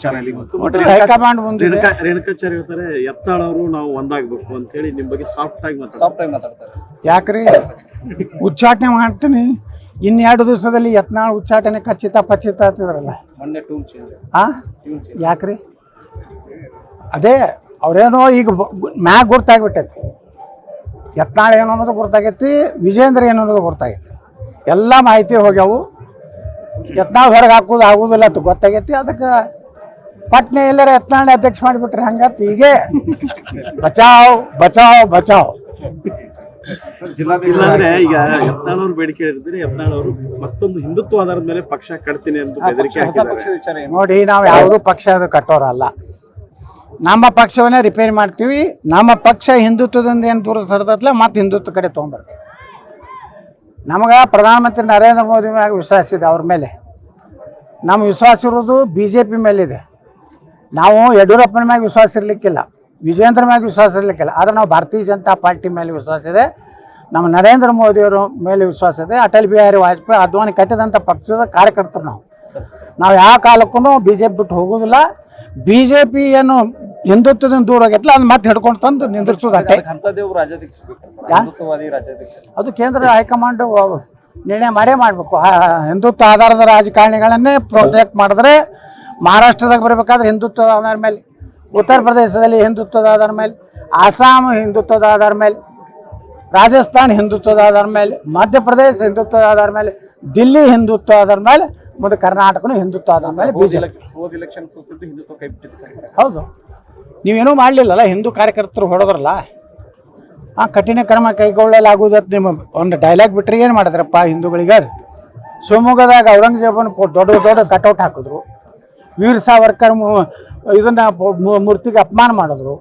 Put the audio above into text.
ವಿಚಾರ ಇಲ್ಲಿ ಮತ್ತು ಒಟ್ಟು ಹೈಕಮಾಂಡ್ ರೇಣುಕಾ ರೇಣುಕಾಚಾರ್ಯ ಹೇಳ್ತಾರೆ ಎತ್ತಾಳವರು ನಾವು ಒಂದಾಗ್ಬೇಕು ಅಂತ ಹೇಳಿ ನಿಮ್ ಬಗ್ಗೆ ಸಾಫ್ಟ್ ಆಗಿ ಮಾತಾಡ್ತಾರೆ. ಸಾಫ್ಟ್ ಆಗಿ ಮಾತಾಡ್ತಾರೆ. ಯಾಕ್ರಿ? ಉಚ್ಚಾಟನೆ ಮಾಡ್ತೀನಿ. ಇನ್ನೆರಡು ದಿವಸದಲ್ಲಿ ಯತ್ನಾಳ್ ಉಚ್ಚಾಟನೆ ಖಚಿತ ಪಚಿತ ಅಂತಿದ್ರಲ್ಲ. ಮೊನ್ನೆ ಟೂನ್ ಚೇಂಜ್ ಆ? ಯಾಕ್ರಿ? ಅದೇ ಅವ್ರೇನೋ ಈಗ ಮ್ಯಾಗ್ ಗುರ್ತಾಗ್ಬಿಟ್ಟೈತಿ ಯತ್ನಾಳ್ ಏನು ಅನ್ನೋದು ಗೊತ್ತಾಗೈತಿ ವಿಜೇಂದ್ರ ಏನು ಅನ್ನೋದು ಗೊತ್ತಾಗೈತಿ ಎಲ್ಲ ಮಾಹಿತಿ ಹೋಗ್ಯಾವು. ಯತ್ನಾಳ್ ಹೊರಗೆ ಹಾಕೋದು ಆಗೋದಿಲ್ಲ ಅಂತ ಗೊತ್ತಾಗೈತಿ. ಅದಕ್ಕೆ ಪಟ್ನೆ ಎಲ್ಲರ ಯತ್ನಾಳ್ ಅಧ್ಯಕ್ಷ ಮಾಡಿಬಿಟ್ರೆ ಹಂಗತ್ ಹೀಗೆ. ಬಚಾವ್ ಬಚಾವ್ ಬಚಾವ್. ಇಲ್ಲಾಂದ್ರೆ ಈಗ ಯತ್ನಾಳ್ ಬೇಡಿಕೆ ಹೇಳಿದ್ರೆ ಯತ್ನಾಳ್ ಅವರು ಮತ್ತೊಂದು ಹಿಂದುತ್ವ ಆಧಾರದ ಮೇಲೆ ಪಕ್ಷ ಕಟ್ತೀನಿ ಅಂತ ಬೆದರಿಕೆ ನೋಡಿ ನಾವು ಯಾವುದೂ ಅದು ಕಟ್ಟೋರಲ್ಲ ನಮ್ಮ ಪಕ್ಷವನ್ನೇ ರಿಪೇರಿ ಮಾಡ್ತೀವಿ ನಮ್ಮ ಪಕ್ಷ ಹಿಂದುತ್ವದಿಂದ ಏನು ದೂರ ಸರಿದತ್ಲ ಮತ್ತೆ ಹಿಂದುತ್ವ ಕಡೆ ತೊಗೊಂಡ್ಬರ್ತೀವಿ. ನಮಗೆ ಪ್ರಧಾನಮಂತ್ರಿ ನರೇಂದ್ರ ಮೋದಿ ಮ್ಯಾಗ ವಿಶ್ವಾಸ ಇದೆ ಅವ್ರ ಮೇಲೆ. ನಮ್ಮ ವಿಶ್ವಾಸ ಇರೋದು ಬಿ ಜೆ ಪಿ ಮೇಲಿದೆ. ನಾವು ಯಡಿಯೂರಪ್ಪನ ಮ್ಯಾಗ ವಿಶ್ವಾಸ ಇರಲಿಕ್ಕಿಲ್ಲ ವಿಜೇಂದ್ರ ಮ್ಯಾಗ ವಿಶ್ವಾಸ ಇರಲಿಕ್ಕಿಲ್ಲ ಆದರೆ ನಾವು ಭಾರತೀಯ ಜನತಾ ಪಾರ್ಟಿ ಮೇಲೆ ವಿಶ್ವಾಸ ಇದೆ ನಮ್ಮ ನರೇಂದ್ರ ಮೋದಿಯವರ ಮೇಲೆ ವಿಶ್ವಾಸ ಇದೆ ಅಟಲ್ ಬಿಹಾರಿ ವಾಜಪೇಯಿ ಅದ್ವಾನಿ ಕಟ್ಟಿದಂಥ ಪಕ್ಷದ ಕಾರ್ಯಕರ್ತರು ನಾವು. ನಾವು ಯಾವ ಕಾಲಕ್ಕೂ ಬಿ ಜೆ ಪಿ ಬಿಟ್ಟು ಹೋಗೋದಿಲ್ಲ ಬಿ ಜೆ ಪಿ ಏನು ಹಿಂದುತ್ವದಿಂದ ದೂರ ಆಗೈತಲ್ಲ ಅದನ್ನ ಮತ್ತೆ ಹಿಡ್ಕೊಂಡು ತಂದು ನಿಂದಿರ್ಸೋದು ಅಷ್ಟೇ. ಅದಕ್ಕೆ ಅಂಥದ್ದೇವು ರಾಜ್ಯಾಧ್ಯಕ್ಷ ಬೇಕು ಸರ್? ಯಾ? ಹಿಂದುತ್ವವಾದಿ ರಾಜ್ಯಾಧ್ಯಕ್ಷ ಅದು ಕೇಂದ್ರ ಹೈಕಮಾಂಡ್ ನಿರ್ಣಯ ಮಾಡೇ ಮಾಡಬೇಕು. ಹಿಂದುತ್ವ ಆಧಾರದ ರಾಜಕಾರಣಿಗಳನ್ನೇ ಪ್ರೊಟೆಕ್ಟ್ ಮಾಡಿದ್ರೆ ಮಹಾರಾಷ್ಟ್ರದಾಗ ಬರಬೇಕಾದ್ರೆ ಹಿಂದುತ್ವದ ಆಧಾರ ಮೇಲೆ ಉತ್ತರ ಪ್ರದೇಶದಲ್ಲಿ ಹಿಂದುತ್ವದ ಆಧಾರ ಮೇಲೆ ಆಸಾಮ್ ಹಿಂದುತ್ವದ ಆಧಾರ ಮೇಲೆ ರಾಜಸ್ಥಾನ್ ಹಿಂದುತ್ವದ ಆಧಾರ ಮೇಲೆ ಮಧ್ಯಪ್ರದೇಶ ಹಿಂದುತ್ವದ ಆಧಾರ ಮೇಲೆ ದಿಲ್ಲಿ ಹಿಂದುತ್ವ ಆಧಾರ ಮೇಲೆ ಮುಂದೆ ಕರ್ನಾಟಕನು ಹಿಂದುತ್ವ ಆಧಾರ ಮೇಲೆ ಹೋದ ಬಿಜೆಪಿ. ಹೋದ ನೀವೇನೂ ಮಾಡಲಿಲ್ಲಲ್ಲ ಹಿಂದೂ ಕಾರ್ಯಕರ್ತರು ಹೊಡೆದ್ರಲ್ಲ? ಆ ಕಠಿಣ ಕ್ರಮ ಕೈಗೊಳ್ಳಲಾಗುವುದತ್ ನಿಮ್ಮ ಒಂದು ಡೈಲಾಗ್ ಬಿಟ್ಟರೆ ಏನು ಮಾಡಿದ್ರಪ್ಪ ಹಿಂದೂಗಳಿಗೆ ಶಿವಮೊಗ್ಗದಾಗ ಔರಂಗಜೇಬನ ದೊಡ್ಡ ದೊಡ್ಡ ಕಟೌಟ್ ಹಾಕಿದ್ರು. ವೀರ್ ಸಾವರ್ಕರ್ ಇದನ್ನು ಮೂರ್ತಿಗೆ ಅಪಮಾನ ಮಾಡಿದ್ರು.